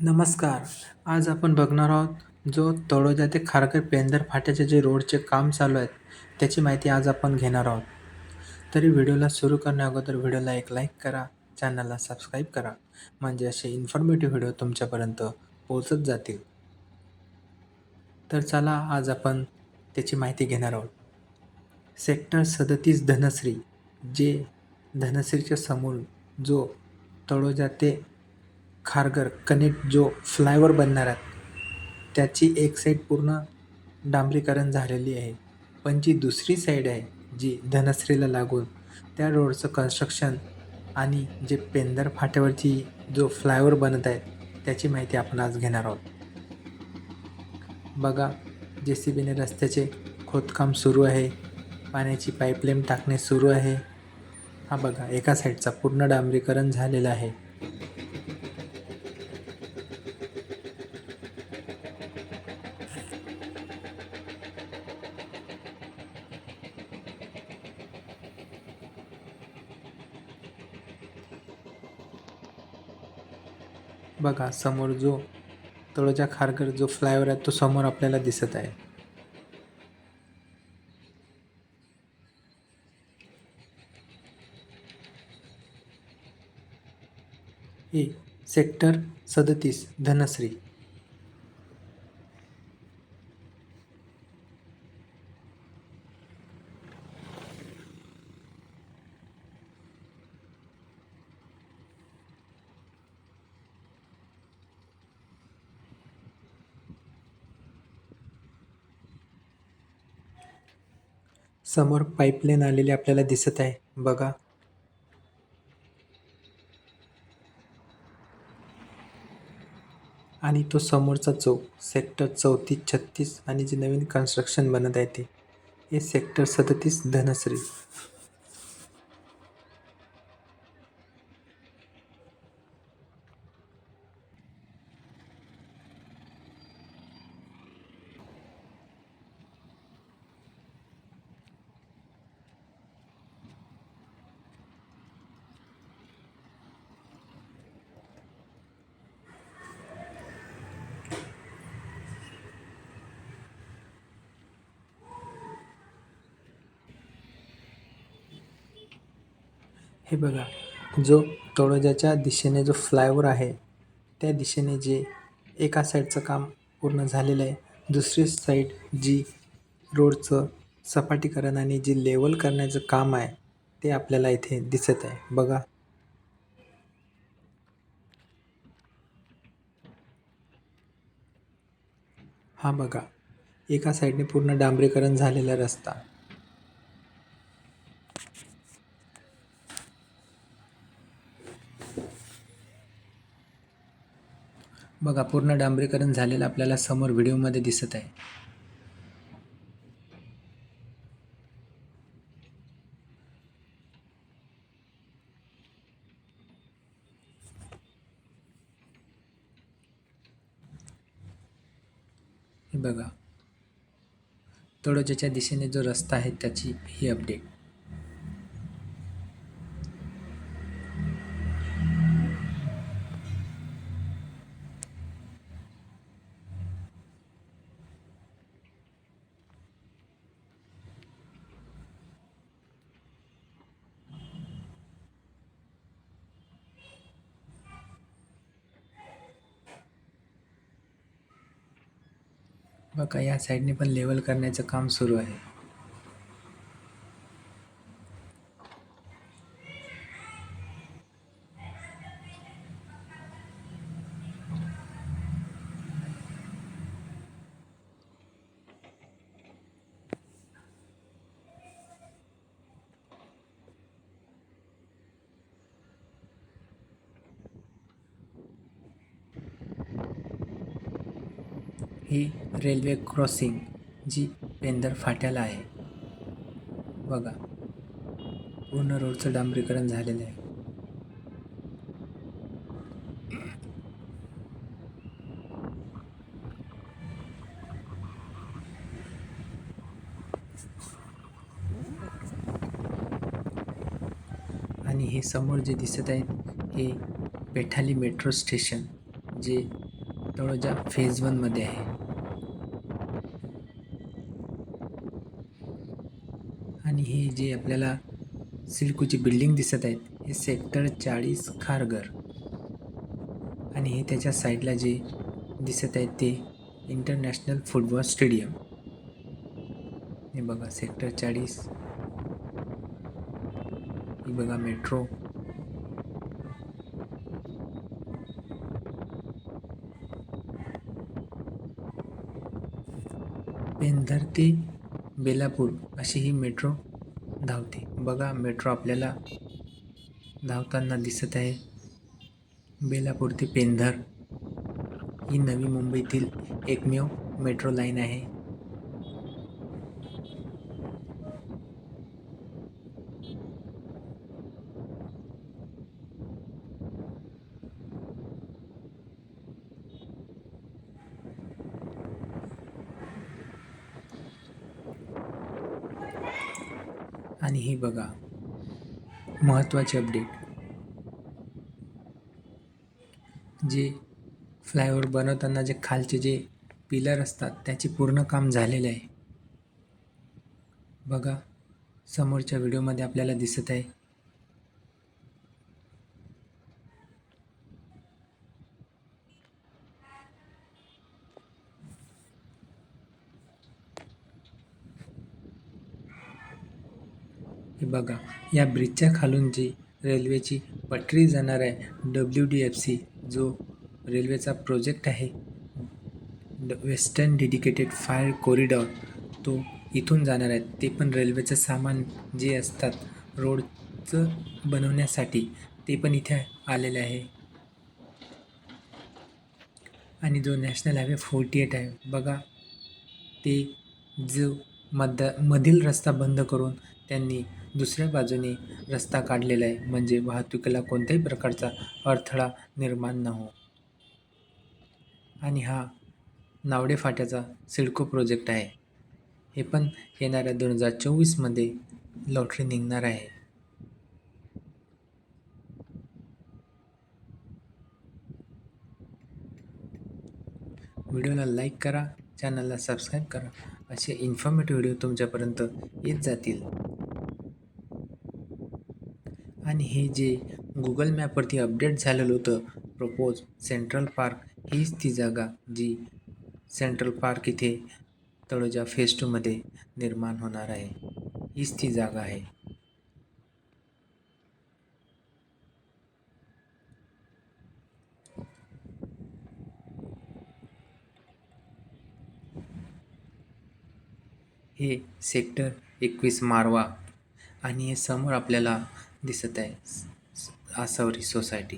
नमस्कार. आज आपण बघणार आहोत जो तळोजा ते खारकर पेंदर फाट्याचे जे रोडचे काम चालू आहेत त्याची माहिती आज आपण घेणार आहोत. तरी व्हिडिओला सुरू करण्या अगोदर व्हिडिओला एक लाईक करा चॅनलला सबस्क्राईब करा म्हणजे असे इन्फॉर्मेटिव्ह व्हिडिओ तुमच्यापर्यंत पोहोचत जातील. तर चला आज आपण त्याची माहिती घेणार आहोत. सेक्टर सदतीस धनश्री जे धनश्रीच्या समोर जो तळोजा ते खारघर कनेक्ट जो फ्लायओवर बनणार आहेत त्याची एक साईड पूर्ण डांबरीकरण झालेली आहे. पण जी दुसरी साईड आहे जी धनश्रीला लागून त्या रोडचं कन्स्ट्रक्शन आणि जे पेंदर फाट्यावरची जो फ्लायओव्हर बनत आहे त्याची माहिती आपण आज घेणार आहोत. बघा जे सी बीने रस्त्याचे खोदकाम सुरू आहे पाण्याची पाईपलाईन टाकणे सुरू आहे. हा बघा एका साईडचा पूर्ण डांबरीकरण झालेलं आहे. बघा समोर जो तळोजा खारघर जो फ्लायओव्हर आहे तो समोर आपल्याला दिसत आहे. हे सेक्टर सदतीस धनश्री. समोर पाईपलाईन आलेली आपल्याला दिसत आहे. बघा. आणि तो समोरचा चौक सेक्टर चौतीस छत्तीस आणि जे नवीन कन्स्ट्रक्शन बनत आहे ते. हे सेक्टर सदतीस धनश्री. हे बघा जो तळोजाच्या दिशेने जो फ्लायओवर आहे त्या दिशेने जे एका साईडचं काम पूर्ण झालेलं आहे. दुसरी साईड जी रोडचं सपाटीकरण आणि जी लेवल करण्याचं काम आहे ते आपल्याला इथे दिसत आहे. बघा. हा बघा एका साईडने पूर्ण डांबरीकरण झालेला रस्ता. बघा पूर्ण डांबरीकरण झालेलं आपल्याला समोर व्हिडिओमध्ये दिसत आहे. बघा तळोजाच्या दिशेने जो रस्ता आहे त्याची ही अपडेट. बघा या साईडने पण लेवल करण्याचं काम सुरू आहे. ही रेल्वे क्रॉसिंग जी पेंदर फाट्याला आहे. बघा पूर्ण रोडचं डांबरीकरण झालेलं आहे. आणि हे समोर जे दिसत आहे हे पेठाली मेट्रो स्टेशन जे तळोजा फेज वनमध्ये आहे. आणि हे जे आपल्याला सिल्कूची बिल्डिंग दिसत आहेत हे सेक्टर चाळीस खारघर. आणि हे त्याच्या साईडला जे दिसत आहेत ते इंटरनॅशनल फुटबॉल स्टेडियम हे बघा सेक्टर चाळीस. ही बघा मेट्रो पेंधर ते बेलापूर अशी ही मेट्रो धावते. बघा मेट्रो आपल्याला धावताना दिसत आहे. बेलापूर ते पेंधर ही नवी मुंबईतील एकमेव मेट्रो लाईन आहे. आणि हे बघा महत्त्वाचे अपडेट जे फ्लायओव्हर बनवताना जे खालचे जे पिलर असतात त्याचे पूर्ण काम झालेले आहे. बघा समोरच्या व्हिडिओमध्ये आपल्याला दिसत आहे. हे बघा या ब्रिजच्या खालून जी रेल्वेची पटरी जाणार आहे डब्ल्यू डी एफ सी जो रेल्वेचा प्रोजेक्ट आहे ड वेस्टर्न डेडिकेटेड फायर कॉरिडॉर तो इथून जाणार आहे. ते पण रेल्वेचं सामान जे असतात रोडचं बनवण्यासाठी ते पण इथे आलेले आहे. आणि जो नॅशनल हायवे फोर्टी एट आहे बघा ते जो मध मधील रस्ता बंद करून त्यांनी दुसऱ्या बाजूने रस्ता काढलेला आहे. म्हणजे वाहतुकीला कोणत्याही प्रकारचा अडथळा निर्माण न हो आणि हा नावडे फाट्याचा सिडको प्रोजेक्ट आहे. हे पण येणाऱ्या दोन हजार चोवीसमध्ये लॉटरी निघणार आहे. व्हिडिओला लाईक करा चॅनलला सबस्क्राईब करा. असे इन्फॉर्मेटिव्ह व्हिडिओ तुमच्यापर्यंत येत जातील. आणि हे जे गुगल मॅपवरती अपडेट झालेलं होतं प्रपोज सेंट्रल पार्क हीच ती जागा जी सेंट्रल पार्क इथे तळोजा फेज टूमध्ये निर्माण होणार आहे. हीच ती जागा आहे. हे सेक्टर एकवीस मारवा आणि हे समोर आपल्याला दिसत आहे स- स- आसावरी सोसायटी